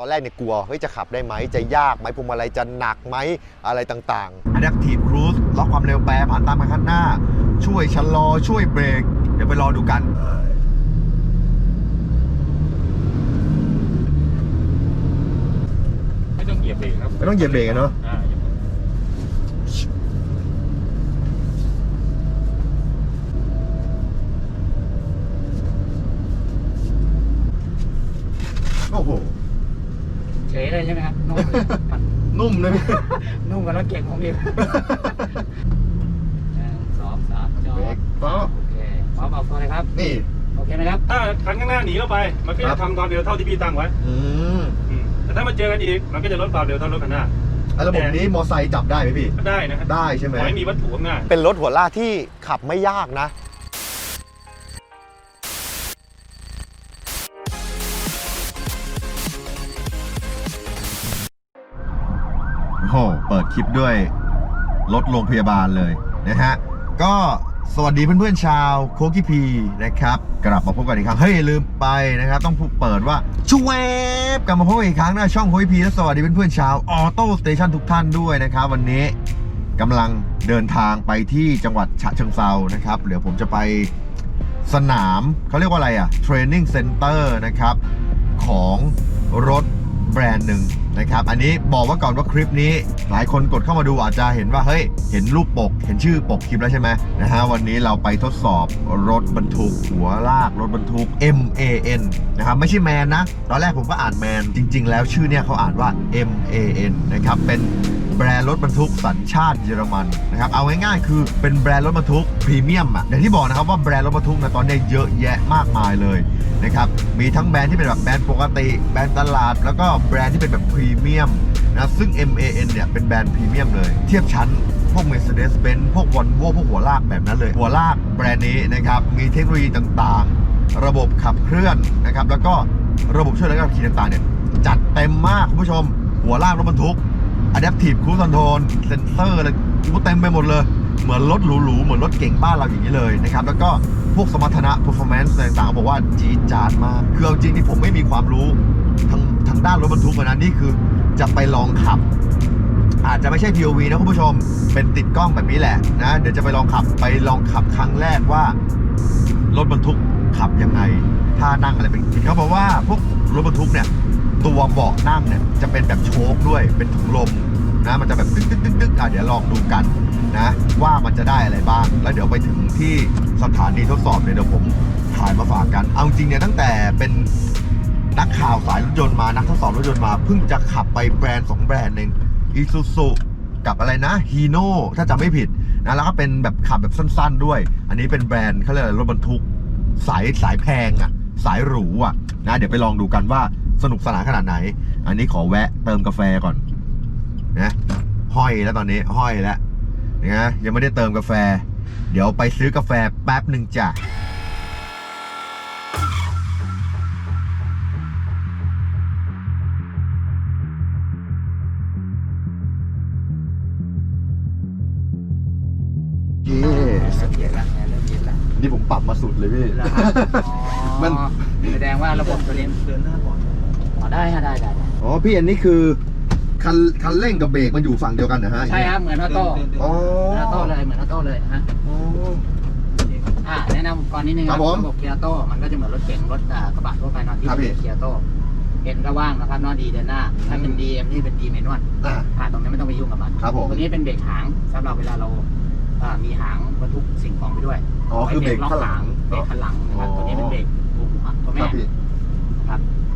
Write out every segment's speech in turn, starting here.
ตอนแรกเนี่ยกลัวเฮ้ยจะขับได้ไหมจะยากไหมพวงมาลัยจะหนักไหมอะไรต่างๆ Adaptive Cruise ล็อกความเร็วแปรผ่านตามมาข้างหน้า ช่วยชะลอช่วยเบรก เดี๋ยวไปรอดูกันไม่ต้องเหยียบเบรกครับไม่ต้องเหยียบเบรกอะเนอะอ่าโอ้โหเฉยเลยใช่ไหมครับนุ่มมันนุ่มเลยพี่นุ่มกับรถเก่งของพี่หนึ่งสองสามจอเบรดกป๊อปโอเคพร้อมออกตัวเลยครับ นี่ โอเคไหมครับ ถ้าคันข้างหน้าหนีเราไป มันก็ครัจะบ ทำความเร็วเท่าที่พี่ตั้งไว้อืมอืมแต่ถ้ามันเจอกันอีก มันก็จะลดความเร็วเท่ารถคันหน้า แล้วระบบนี้มอไซค์จับได้ไหมพี่ก็ได้นะฮะได้ใช่ไหม ขอให้มีวัตถุข้างหน้าเป็นรถหัวลากที่ขับไม่ยากนะ คลิปด้วยรถโรงพยาบาลเลยนะฮะ ก็สวัสดีเพื่อนๆชาวโคกิพีนะครับกลับมาพบกันอีกครั้งเฮ้ยลืมไปนะครับ ต้องเปิดว่าช่วยกลับมาพบกันอีกครั้งหน้าช่องโคกิพีและสวัสดีเพื่อนๆชาวออโต้สเตชันทุกท่านด้วยนะครับ วันนี้กำลังเดินทางไปที่จังหวัดฉะเชิงเซานะครับเดี๋ยวผมจะไปสนามเขาเรียกว่าอะไรอะเทรนนิ่งเซ็นเตอร์นะครับของรถ แบรนด์หนึ่งนะครับ อันนี้บอกว่าก่อนว่าคลิปนี้ หลายคนกดเข้ามาดูอาจจะเห็นว่าเฮ้ย เห็นรูปปก เห็นชื่อปกคลิปแล้วใช่ไหมนะฮะวันนี้เราไปทดสอบรถบรรทุก หัวลากรถบรรทุก MAN นะครับไม่ใช่แมนนะ ตอนแรกผมก็อ่านแมนจริง ๆ แล้วชื่อเนี่ยเขาอ่านว่า MAN นะครับเป็น แบรนด์รถบรรทุกสัญชาติเยอรมันนะครับเอาง่ายๆคือเป็นแบรนด์รถบรรทุกพรีเมียมอะอย่างที่บอกนะครับว่าแบรนด์รถบรรทุกในะตอนนี้เยอะแยะมากมายเลยนะครับมีทั้งแบรนด์ที่เป็นแบบแบรนด์ปกติ แบรนด์ตลาด แล้วก็แบรนด์ที่เป็นแบบพรีเมียมนะซึ่ง MAN เนี่ยเป็นแบรนด์พรีเมียมเลย เทียบชั้นพวก Mercedes-Benz พวก Volvo พวกหัวลากแบบนั้นเลย หัวลากแบรนด์นี้นะครับ มีเทคโนโลยีต่างๆ ระบบขับเคลื่อนนะครับ แล้วก็ระบบช่วยเหลือการขี่ต่างๆเนี่ย จัดเต็มมากคุณผู้ชม หัวลากรถบรรทุก Adaptive Cruise Control เซนเซอร์อะไรกูเต็มไปหมดเลย เหมือนรถหรูๆ เหมือนรถเก่งบ้านเราอย่างนี้เลยนะครับ แล้วก็พวกสมรรถนะ performance อะไรต่างๆ บอกว่าจี๊ดจ๊าดมาก คือเอาจริงที่ผมไม่มีความรู้ทางทางด้านรถบรรทุกนะนี่คือจะไปลองขับ อาจจะไม่ใช่ POV นะคุณผู้ชม เป็นติดกล้องแบบนี้แหละนะ เดี๋ยวจะไปลองขับไปลองขับครั้งแรกว่ารถบรรทุกขับยังไงท่านั่งอะไรเป็นเขาบอกว่าพวกรถบรรทุกเนี่ยตัวเบาะนั่งเนี่ยจะเป็นแบบโชคด้วยเป็นถุงลม นะ มันจะแบบตึ๊กตึ๊กตึ๊กตึ๊กอะเดี๋ยวลองดูกันนะ ว่ามันจะได้อะไรบ้าง แล้วเดี๋ยวไปถึงที่สถานีทดสอบเนี่ยเดี๋ยวผมถ่ายมาฝากกัน เอาจริงเนี่ยตั้งแต่เป็นนักข่าวสายรถยนต์มานักทดสอบรถยนต์มาเพิ่งจะขับไปแบรนด์สองแบรนด์หนึ่งอีซูซูกับอะไรนะฮีโน่ถ้าจำไม่ผิดนะแล้วก็เป็นแบบขับแบบสั้น ๆ ด้วย อันนี้เป็นแบรนด์เขาเรียกอะไรรถบรรทุกสายสายแพงอะ สายหรูอะนะเดี๋ยวไปลองดูกันว่าสนุกสนานขนาดไหน อันนี้ขอแวะเติมกาแฟก่อน นะห้อยแล้วตอนนี้ห้อยแล้วนะยังไม่ได้เติมกาแฟ เดี๋ยวไปซื้อกาแฟแป๊บหนึ่งจ้ะเย่เริ่มเย็นแล้วเริ่มเย็นแล้วนี่ผมปรับมาสุดเลยพี่แล้วครับอ๋อมัน แสดงว่าระบบตัวนี้เดินหน้าก่อนอ๋อได้ฮะได้ได้ได้อ๋อพี่อันนี้คือ คันคันเร่งกับเบรกมันอยู่ฝั่งเดียวกันนะฮะใช่ครับเหมือนออโต้อ๋อเหมือนออโต้เลยเหมือนออโต้เลยนะฮะอ๋อ อ่าแนะนำก่อนนิดนึงครับผมระบบเกียร์โต้มันก็จะเหมือนรถเก๋งรถอ่ากระบะทั่วไปเนอนที่ครับพี่ เป็นเกียร์โต้เอ็นก็ว่างนะครับเนอนดีเดินหน้าถ้าเป็น DM นี่เป็น D เมนวลอ่าอ่าตรงนี้ไม่ต้องไปยุ่งกับมันครับผมตัวนี้เป็นเบรกหางสำหรับเวลาเราอ่ามีหางบรรทุกสิ่งของไปด้วยอ๋อคือเบรกข้างหลัง เบรกข้างหลังนะครับอ๋อ ตัวนี้เป็นเบรกหัวตัวคแม่รับพี่ครับ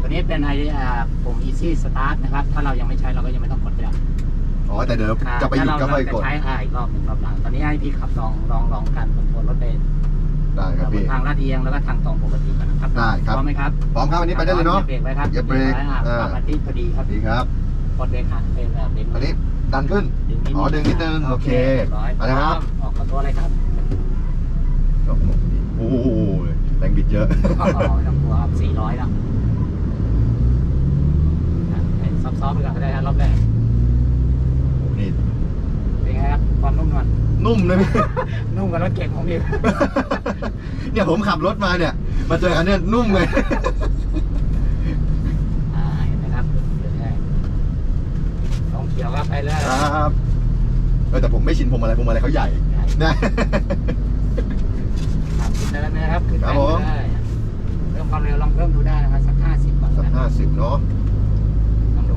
ตัวนี้เป็นไออ่าปุ่ม easy start นะครับ ถ้าเรายังไม่ใช้เราก็ยังไม่ต้องกดก็ได้อ๋อแต่เดี๋ยวอ่าจะไปหยุดก็ถ้าเราค่อยกดจะใช้อ่าอีกรอบหนึ่งรอบหลัง ตอนนี้ให้พี่ขับลองลองลองการคอนโทรลรถไปได้ครับบพี่นทางลาดเอียงแล้วก็ทางตรงปกติก่อนนะครับได้ครับพร้อมไหมครับพร้อมครับอันนี้ไปได้เลยเนาะหยียบเบรกไว้ครับเหยียบเบรกไว้อ่าอ่าปรับมาที่พอดีครับดีครับกดเบรกหักเป็นแบบเบรกอันนี้ดันขึ้นดึงนิดอ๋อดึงนิดนึงโอเคร้อยไปนะครับออกขอตัวเลยครับโอ้โหแรงบิดเยอะอ๋อต้องตัวสี่ร้อยแล้วอะไป ซอฟๆไปก่อนก็ได้ครับรอบแรกนี่เป็นไงครับความนุ่มนวลนุ่มเลยพี่นุ่มกับรถเก่งของพี่เนี่ยผมขับรถมาเนี่ย มาเจอกันเนี่ยนุ่มเลย อ่าเห็นไหมครับไปเลยครับเออแต่ผมไม่ชินพวงมาลัยพวงมาลัยเขาใหญ่นะขับขึ้นเดินนะครับขึ้นคไปรับผม เลยเพิ่มความเร็วลองเพิ่มดูได้นะครับสักห้าสิบก่อนสักนะห้าสิบเนาะลองดู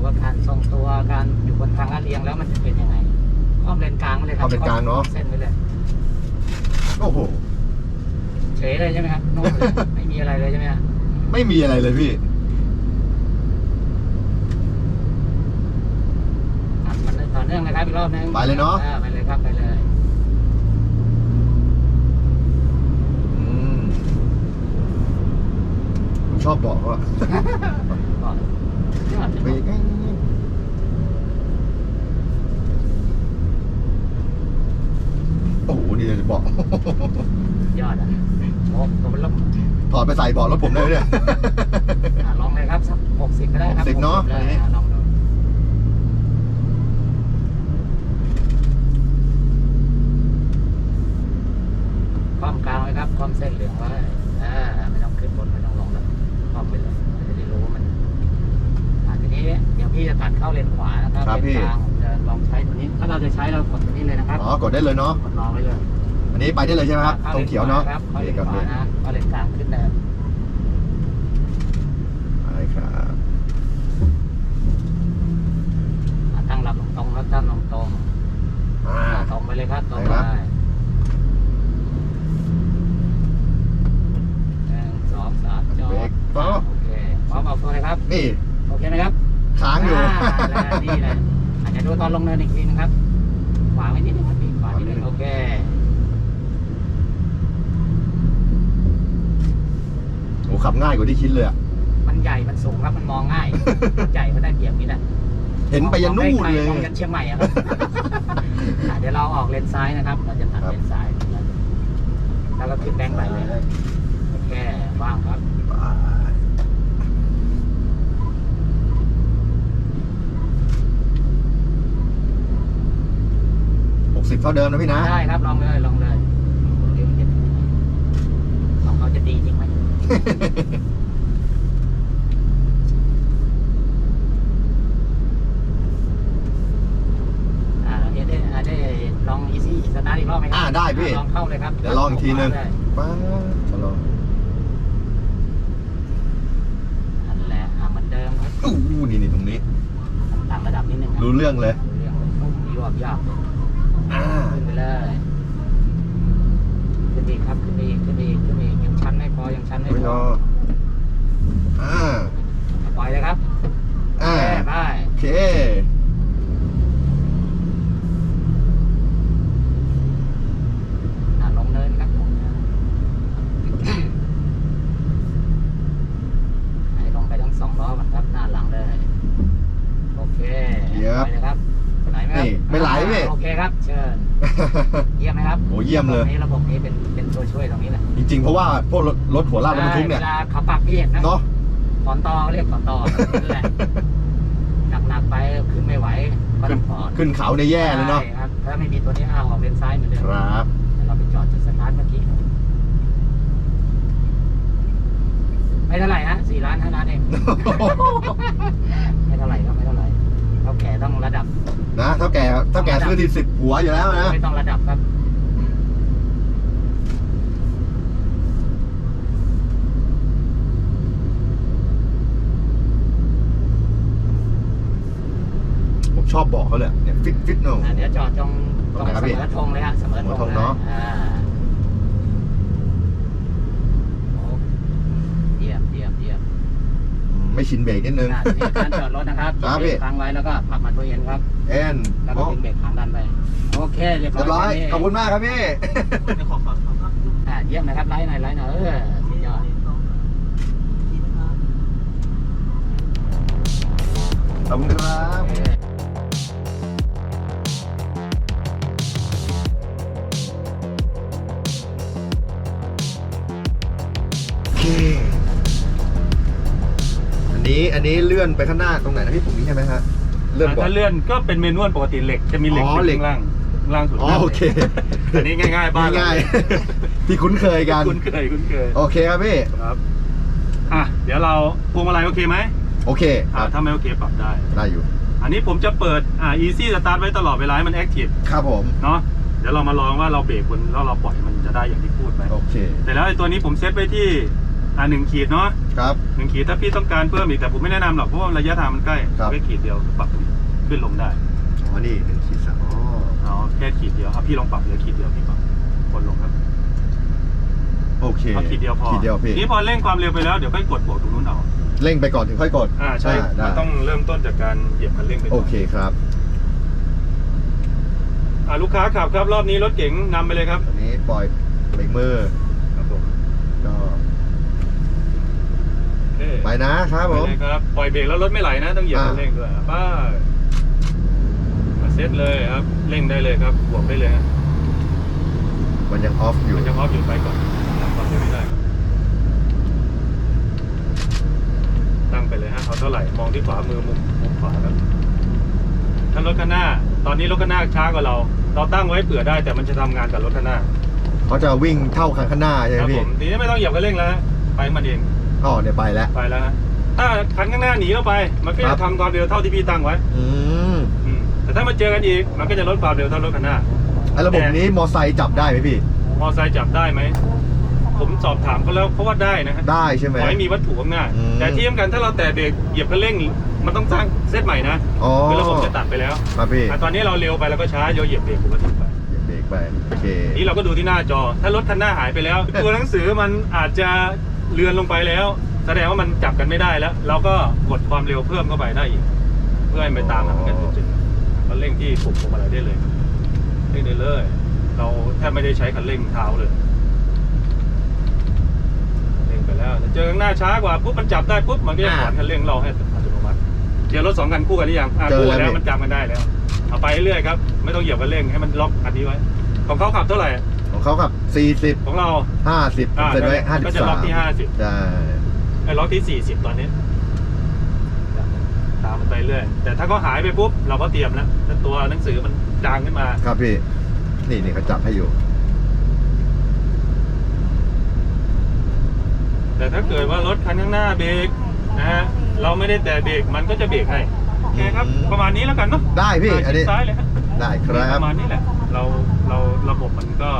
ว่าการทรงตัวการอยู่บนทางลาดเลียงแล้วมันจะเป็นยังไงอ้อมเลนกลางไปเลยครัอ้อมเลนกลางเนอะ เส้นไปเลยโอ้โห เฉยเลยใช่ไหมครับโน่นเลยไม่มีอะไรเลยใช่ไหมครับไม่มีอะไรเลยพี่ อะมันต่อเนื่องเลยครับอีกรอบนึงไปเลยเนอะ ออไปเลยครับไปเลยอืมผมชอบบอกว่าก่อนยอดไป โอ้โหนี่จะบอกยอดอะโอ้ตัวมันลบถอดไปใส่เบาะรถผมเลยเนี่ย อะลองเลยครับสักหกสิบก็ได้ครับ60เนอะ60เลยอันนี้อะลองดูความกลางไว้ครับความเส้นเหลืองไว้อ่าไม่ต้องขึ้นบนไม่ต้องลงแล้วความไปเลยมันจะได้รู้ว่ามันอะทีนี้เดี๋ยวพี่จะตัดเข้าเลนขวานะครับ ครับ เลน พี่ กลางผมจะลองใช้ตัวนี้ ถ้าเราจะใช้เรากดตัวนี้เลยนะครับ อ๋อ กดได้เลยเนาะกดลองไว้เลยอันนี้ไปได้เลยใช่ไหมครับข้ตรงเขียวเนาะครับเข้าเลนี่นกับขวานี่นะเข้าเลนกลางขึ้นเลยใช่ครับอะตั้งลำตรงๆแล้วตั้งลงตรงอ่าอะตรงไปเลยครับตรงไปไปครับ หนึ่งสองสามจอเบรดกป๊อปโอเคพร้อมออกตัวเลยครับ นี่โอเคไหมครับ ค้างอยู่าแล้วนี่เลยอาจจะดูตอนลงเนินอีกทีนึงครับขวาไว้นิดนึงครับพี่ขวา นิดนึง โอเค โอ้ขับง่ายกว่าที่คิดเลยอะมันใหญ่ มันสูงครับ มันมองง่าย ใหญ่ก็ได้เปรียบนิดอะเห็นไปยันนู่นเลย มองยันเชียงใหม่อะครับ อะเดี๋ยวเราออกเลนซ้ายนะครับ เราจะตัดครับ เลนซ้ายแล้วก็ขึ้นแบงค์ไปเลย โอเค ว่างครับ หกสิบ เท่าเดิมนะพี่นะ ได้ครับลองเลยลองเลยเดี๋ยวมันจะลองเขาจะดีจริงไหมอ่าเดี๋ยวได้อ่าได้ลองอีซี่สตาร์ทอีกรอบไหมครัอ่าได้พี่ลองเข้าเลยครับเดี๋ยวลองอีกทีหนึ่งได้ป้าชะลอนั่นแหละอ่าเหมือนเดิมครับอู้นี่นี่ตรงนี้ต่างระดับนิดนึงคบรู้เรื่องเลยรู้เรื่องเลยนุ่มยวบยากเลย อ่าขึ้นไปเลยขึ้นอีกครับขึ้นไปอีกขึ้นไปอีกขึ้นไปอีกยังชันไม่พอยังชันไม่ ไม่ พ ร อ ออ่า ปล่อยเลยครับ อ่า โอเคไป โอเค อ่าลงเนินครับลงเนินให้ลงไปทั้งสองล้อมันครับ หน้าหลังเลย โอเค เยี่ยม ไปเลยครับไหนไหมครับ นี่ไม่ไหลพี่ อ่าโอเคครับ เชิญ เยี่ยมไหมครับ โอ้เยี่ยมเลย ระบบนี้ระบบนี้เป็นเป็นตัวช่วยตรงนี้แหละ จริงๆ เพราะว่าพวกรถรถหัวลากรถบรรทุกเนี่ยเวลาเขาปรับพี่เห็นนะเนาะ ถอนตอเขาเรียกถอนตอนั่นแหละหนักๆไปขึ้นไม่ไหวก็ขึ้ต้นองถอนขึ้นเขาในยแย่เลยเนาะใช่ครับถ้าไม่มีตัวนี้อ้าวออกเลนซ้ายเหมือนเดิมครับ เดี๋ยวเราไปจอดจุดสตาร์ทเมื่อกี้ไม่เท่าไหร่ฮะสี่ล้านห้าล้านเอง ไม่เท่าไหร่ครับไม่เท่าไหร่เท่าแก่ต้องระดับนะเท่าแก่เท่าแก่ซื้อทีสิบหัวอยู่แล้วนะ ไม่ต้องระดับครับ ชอบบอกเขาเลยเนี่ยฟิตฟิตเนาะอะเดี๋ยวจอดตรงตตรรงงไหนครับเสพี่มอธงเลยฮะเสมอธงเสมอธงเลยเนอะ อ่าโอ้เยี่ยมเยี่ยมเยี่ยมไม่ชินเบรกนิดนึง อะนี่การจอดรถนะครับครับพี่ ค้างไว้แล้วก็ผลักมันตัวเย็นครับเอ็นแล้วก็โอ้ดึงเบรกขางดันไป โอเคเรียบเรียบร้ร้ออยยขอบคุณมากครับพี่ อ่าเยี่ยมนะครับไลน์หน่อยไลน์หน่อยเออสุดยอดขอบคุณครับ เออ เค อันนี้อันนี้เลื่อนไปข้างหน้าตรงไหนนะพี่ผมนี่ใช่ไหมฮะเลื่อนเบาะถ้าเลื่อนก็เป็นเมนวลปกติเหล็กจะมีเหล็กอ๋ออยู่เหล็กข้างล่างข้างล่างสุดอ๋อโอเคอันนี้ง่ายๆบ้านเรง่ายๆที่คุ้นเคยกัน คุ้นเคยคุ้นเคยโอเคครับพี่ ครับอะเดี๋ยวเราพวงมาลัยโอเคไหมโอเคคอะรับถ้าไม่โอเคปรับได้ ได้อยู่ อันนี้ผมจะเปิดอ่า easy start ไว้ตลอดเวลาให้มัน active ครับผม เนาะเดี๋ยวเรามาลองว่าเราเบรกบนแล้วเราปล่อยมันจะได้อย่างที่พูดไปโอเค แต่แล้วไอ้ตัวนี้ผมเซตไว้ที่ อ่าหนึ่งขีดเนาะครับ หนึ่งขีดถ้าพี่ต้องการเพิ่มอีกแต่ผมไม่แนะนำหรอกเพราะว่าระยะทางมันใกล้ครับ แค่ขีดเดียวปรับขึ้นลงได้อ๋อนี่หนึ่งขีดสามอ๋อเอาแค่ขีดเดียวครับพี่ลองปรับเหลือขีดเดียวพี่ปรับกดลงครับโอเคเอาขีดเดียวพอขีดเดียวพี่นี่พอเร่งความเร็วไปแล้วเดี๋ยวค่อยกดบวกตรงนู้นเอาเร่งไปก่อนถึงค่อยกดอ่าใช่ได้มันต้องเริ่มต้นจากการเหยียบคันเร่งไปก่โอนเคครับอ่าลูกค้าขับครับรอบนี้รถเก๋งนำไปเลยครับ อันนี้ปล่อยเบรกมือ ครับผม ก็ โอเค ไปนะครับผม ไปเลยครับปล่อยเบรกแล้วรถไม่ไหลนะ ต้องเหยียบคันอ่าเร่งด้วยไป้ามาเซตเลยครับเร่งได้เลยครับบวกได้เลยฮะมันยังออฟอยู่มันยังออฟอยู่ไปก่อนตั้งความเร็วไม่ได้ครับตั้งไปเลยฮะเอาเท่าไหร่มองที่ขวามือมุมมุมขวาครับถ้ารถข้างหน้า ตอนนี้รถข้างหน้าช้ากว่าเรา เราตั้งไว้เผื่อได้แต่มันจะทำงานกับรถข้างหน้าเขาจะวิ่งเท่าคันข้างหน้าใช่ไหคมรับผพี่มทีนี้ไม่ต้องเหยียบคันเร่งแล้วฮะไปมันเอง อ๋อเนี่ยไปแล้ว ไปแล้วฮะถ้าคันข้างหน้าหนีเข้าไป มันก็ครัจะบ ทำความเร็วเท่าที่พี่ตั้งไว้อืมอืมแต่ถ้ามาเจอกันอีก มันก็จะลดความเร็วเท่ารถคันหน้า ไอ้ระบบนี้มอไซค์จับได้ไหมพี่ มอไซค์จับได้ไหม ผมสอบถามเขาแล้วเขาว่าได้นะฮะได้ใช่ไหม ขอให้มีวัตถุข้างหน้า อืม แต่ที่สำคัญถ้าเราแตะเบรกเหยียบคันเร่ง มันต้องสร้างเซตใหม่นะอ๋อคือระบบจะตัดไปแล้วครับพี่อะตอนนี้เราเร็วไปแล้วก็ช้าโยเหยียบเบรกปกติไป เบรกไปโอเค นี่เราก็ดูที่หน้าจอ ถ้ารถคันหน้าหายไปแล้ว ตัวหนังสือมันอาจจะ เลือนลงไปแล้ว แสดงว่ามันจับกันไม่ได้แล้วเราก็กดความเร็วเพิ่มเข้าไปได้อีก เพื่อให้มันตามหลังกันจริงๆก็เร่งที่ปุ่มพวงมาลัยได้เลยเร่งได้เลย เราแทบไม่ได้ใช้คันเร่งเท้าเลยเร่งไปแล้วแต่เจอข้างหน้าช้ากว่าปุ๊บมันจับได้ปุ๊บมันก็จะถอนคันเร่งเราให้อัตโนมัติเดี๋ยวรถสองคันคู่กันหรือยังอะเจอคู่แล้วแล้วพี่มันจำกันได้แล้วเอาไปเรื่อยๆครับ ไม่ต้องเหยียบคันเร่งให้มันล็อกอันนี้ไว้ของเขาขับเท่าไหร่ ของเขาขับ40ของเรา50ผมอ่าเซ็นไว้ก็จะล็อกที่53 50ใช่ไอ้ล็อกที่40ตอนนี้ ตามมันไปเรื่อย แต่ถ้าเขาหายไปปุ๊บ เราก็เตรียมแล้วถ้าตัวหนังสือมันจางขึ้นมา ครับพี่ นี่นี่เขาจับให้อยู่ แต่ถ้าเกิดว่ารถคันข้างหน้าเบรกนะฮะเราไม่ได้แต่เบรกมันก็จะเบรกให้โอเคครับอืมประมาณนี้แล้วกันเนาะได้พี่อ่าอันชินี้ดซ้ายเลยฮะได้คปรับระมาณนี้แหละ เราเราระบบมันก็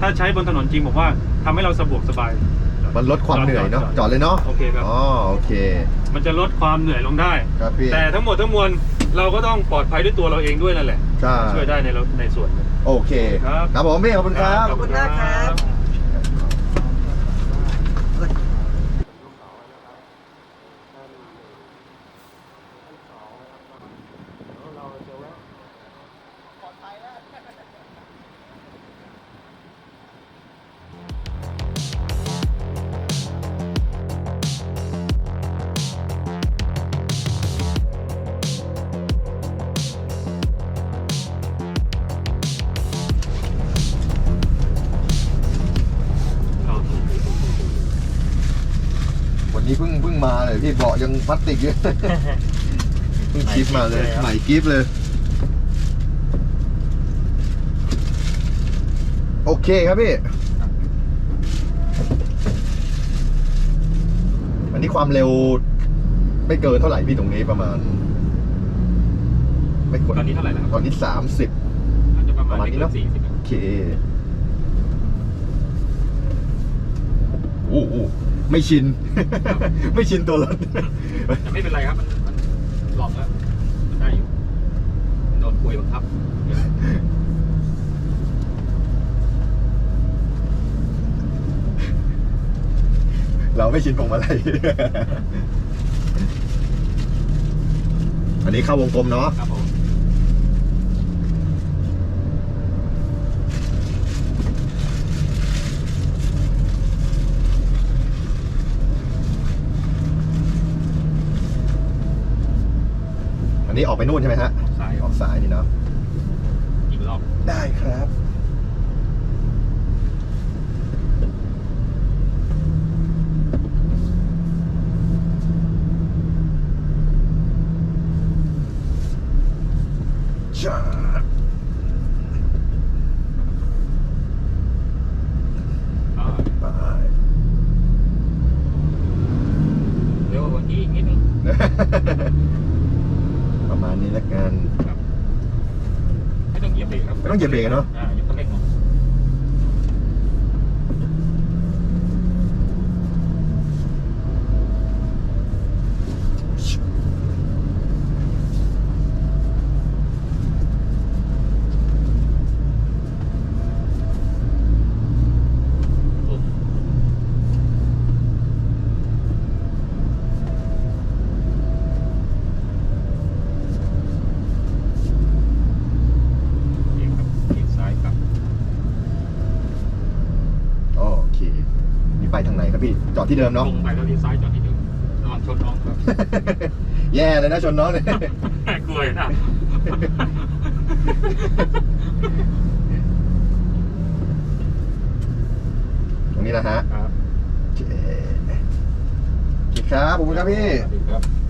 ถ้าใช้บนถนนจริงผมว่าทำให้เราสะดวกสบาย มันลดความเหนื่อยเนาะจอดเลยเนาะโอเคครับ อ๋อโอเค มันจะลดความเหนื่อยลงได้ ครับพี่แต่ทั้งหมดทั้งมวลเราก็ต้องปลอดภัยด้วยตัวเราเองด้วยนั่นแหละ ใช่ช่วยได้ในเราในส่วนหนึ่งโอเค ครับ ครับผมพี่ขอบคุณครับ ขอบคุณมากครับ นนี้เพิ่งเพิ่งมาเลยพี่เบาะยังพลาสติกอยู่ เพิ่งกิฟมาเลยใหม่กิฟเลย โอเคครับพี่ อันนี้ความเร็ว ไม่เกินเท่าไหร่พี่ตรงนี้ประมาณ ไม่กดตอนนี้เท่าไหร่แล้วครับตอนนี้สามสิบน่าจะประมาณประมาณนี้ไม่เนเกิอะนสี่สิบโอเคโอ้โห ไม่ชิน ไม่ชินตัวรถ แต่ไม่เป็นไรครับ มันมันหลอกแล้วมันได้อยู่มันโดนคุยบังคับ เราไม่ชินพวงมาลัย อันนี้เข้าวงกลมเนาะ ครับ อันนี้ออกไปนู่นใช่ไหมฮะสายออกซ้ายนี่เนาะอีกรอบได้ครับจ้า อ่า ไป เร็วกว่าเมื่อกี้อีกนิดนึง ประมาณ นี้ละกัน ไม่ต้องเหยียบเบรกครับ ไม่ต้อง เหยียบเบรกอะเนอะ อ่ายกคันเร่งลง เองครับเอียงซ้ายกลับ โอเคนี่ไปทางไหนครับพี่ จอดที่เดิมเนาะลงไปแล้วเลี้ยวซ้ายจอดที่เดิมระวังชนน้องครับแย่เลยนะชนน้องเนี่ยกลัวนะตรงนี้นะฮะครับโอเคโอเคครับขอบคุณครับพี่ สวัสดีครับ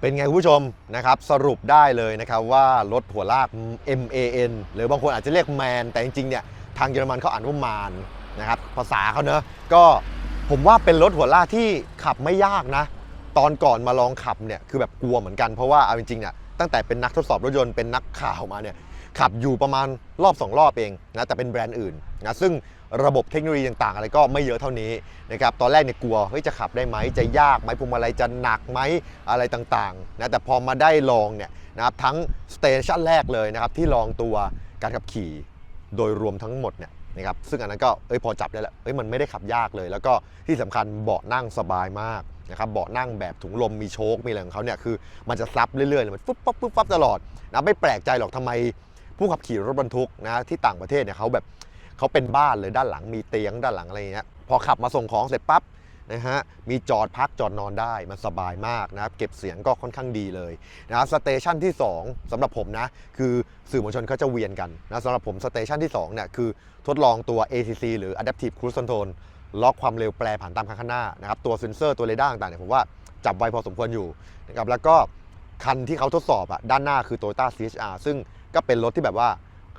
เป็นไงคุณผู้ชมนะครับสรุปได้เลยนะครับว่ารถหัวลาก MAN หรือบางคนอาจจะเรียกแมนแต่จริงๆเนี่ยทางเยอรมันเขาอ่านว่ามานนะครับภาษาเขาเนอะก็ผมว่าเป็นรถหัวลากที่ขับไม่ยากนะ ตอนก่อนมาลองขับเนี่ยคือแบบกลัวเหมือนกันเพราะว่าเอาจริงๆเนี่ยตั้งแต่เป็นนักทดสอบรถยนต์เป็นนักข่าวมาเนี่ยขับอยู่ประมาณรอบ 2 รอบเองนะแต่เป็นแบรนด์อื่นนะซึ่ง ระบบเทคโนโลยีต่างๆ อะไรก็ไม่เยอะเท่านี้นะครับตอนแรกเนี่ยกลัวเฮ้ยจะขับได้ไหมจะยากไหมพวงมาลัยจะหนักไหมอะไรต่างๆนะแต่พอมาได้ลองเนี่ยนะครับทั้งสเตชันแรกเลยนะครับที่ลองตัวการขับขี่โดยรวมทั้งหมดเนี่ยนะครับซึ่งอันนั้นก็เอ้ยพอจับได้แล้วเอ้ยมันไม่ได้ขับยากเลย แล้วก็ที่สำคัญเบาะนั่งสบายมากนะครับเบาะนั่งแบบถุงลมมีโชคมีอะไรของเขาเนี่ยคือมันจะซับเรื่อยๆเลยมันฟุบปั๊บฟุบปั๊บตลอดนะไม่แปลกใจหรอกทำไมผู้ขับขี่รถบรรทุกนะที่ต่างประเทศเนี่ยเขาแบบ เขาเป็นบ้านเลยด้านหลังมีเตียงด้านหลังอะไรอย่างเงี้ยพอขับมาส่งของเสร็จปั๊บนะฮะมีจอดพักจอดนอนได้มันสบายมากนะครับเก็บเสียงก็ค่อนข้างดีเลยนะครับสเตชันที่ 2สำหรับผมนะ คือสื่อมวลชนเขาจะเวียนกันนะสำหรับผมสเตชันที่2เนี่ยคือทดลองตัว ACC หรือ Adaptive Cruise Control ล็อกความเร็วแปรผันตามคันข้างหน้านะครับตัวเซนเซอร์ตัวเรดาร์ต่างๆเนี่ยผมว่าจับไวพอสมควรอยู่นะครับแล้วก็คันที่เขาทดสอบอะด้านหน้าคือ Toyota CHR ซึ่งก็เป็นรถที่แบบว่า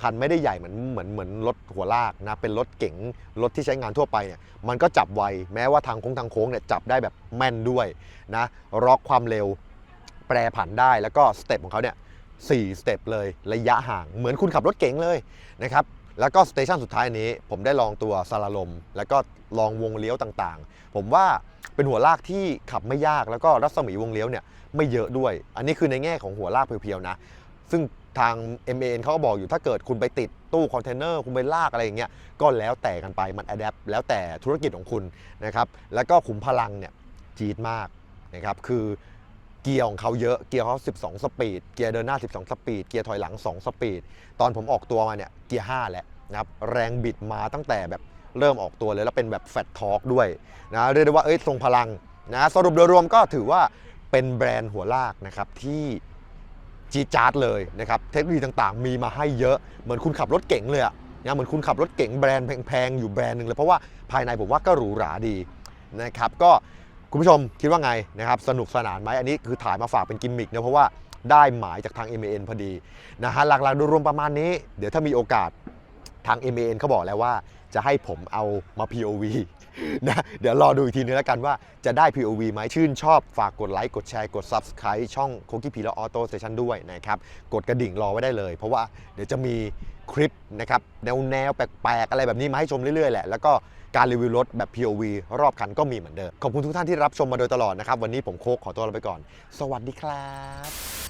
คันไม่ได้ใหญ่เหมือนเหมือนเหมือนรถหัวลากนะเป็นรถเก๋งรถที่ใช้งานทั่วไปเนี่ยมันก็จับไวแม้ว่าทางโค้งทางโค้งเนี่ยจับได้แบบแม่นด้วยนะล็อกความเร็วแปรผันได้แล้วก็สเต็ปของเขาเนี่ยสี่สเต็ปเลยระยะห่างเหมือนคุณขับรถเก๋งเลยนะครับแล้วก็สเตชันสุดท้ายนี้ ผมได้ลองตัวซาลาลม แล้วก็ลองวงเลี้ยวต่างๆ ผมว่าเป็นหัวลากที่ขับไม่ยากแล้วก็รัศมีวงเลี้ยวเนี่ยไม่เยอะด้วย อันนี้คือในแง่ของหัวลากเพียวๆนะ ซึ่ง ทาง MAN เขาก็บอกอยู่ถ้าเกิดคุณไปติดตู้คอนเทนเนอร์คุณไปลากอะไรอย่างเงี้ยก็แล้วแต่กันไปมันอัดแอปแล้วแต่ธุรกิจของคุณนะครับแล้วก็ขุมพลังเนี่ยจี๊ดมากนะครับคือเกียร์ของเขาเยอะเกียร์เขา 12 สปีด เกียร์เดินหน้า 12 สปีด เกียร์ถอยหลัง 2 สปีด ตอนผมออกตัวมาเนี่ยเกียร์ 5 แหล้วนะครับแรงบิดมาตั้งแต่แบบเริ่มออกตัวเลย แล้วเป็นแบบแฟตทอร์กด้วยนะเรียกได้ว่าเอ้ยทรงพลังนะสรุปโดยรวมก็ถือว่าเป็นแบรนด์หัวลากนะครับที่ จีดจาร์ดเลยนะครับเทคโนโลยีต่างๆ มีมาให้เยอะเหมือนคุณขับรถเก๋งเลยอะนะเหมือนคุณขับรถเก๋งแบรนด์แพงๆอยู่แบรนด์หนึ่งเลยเพราะว่าภายในผมว่าก็หรูหราดีนะครับก็คุณผู้ชมคิดว่าไงนะครับสนุกสนานไหมอันนี้คือถ่ายมาฝากเป็นกิมมิคนะเพราะว่าได้หมายจากทาง m อ n พอดีนะฮะหลักๆโดยรวมประมาณนี้ เดี๋ยวถ้ามีโอกาส ทาง m อ n เขาบอกแล้วว่าจะให้ผมเอามา POV นะเดี๋ยวรอดูอีกทีนึงแล้วกันว่าจะได้ POV ไหมชื่นชอบฝากกดไลค์กดแชร์กด Subscribe ช่องโคกี้พีและออโต้สเตชันด้วยนะครับ กดกระดิ่งรอไว้ได้เลย เพราะว่าเดี๋ยวจะมีคลิปนะครับแนวแนวแปลกๆ อะไรแบบนี้มาให้ชมเรื่อยๆ แหละ แล้วก็การรีวิวรถแบบ POV รอบคันก็มีเหมือนเดิม ขอบคุณทุกท่านที่รับชมมาโดยตลอดนะครับ วันนี้ผมโคกขอตัวลาไปก่อน สวัสดีครับ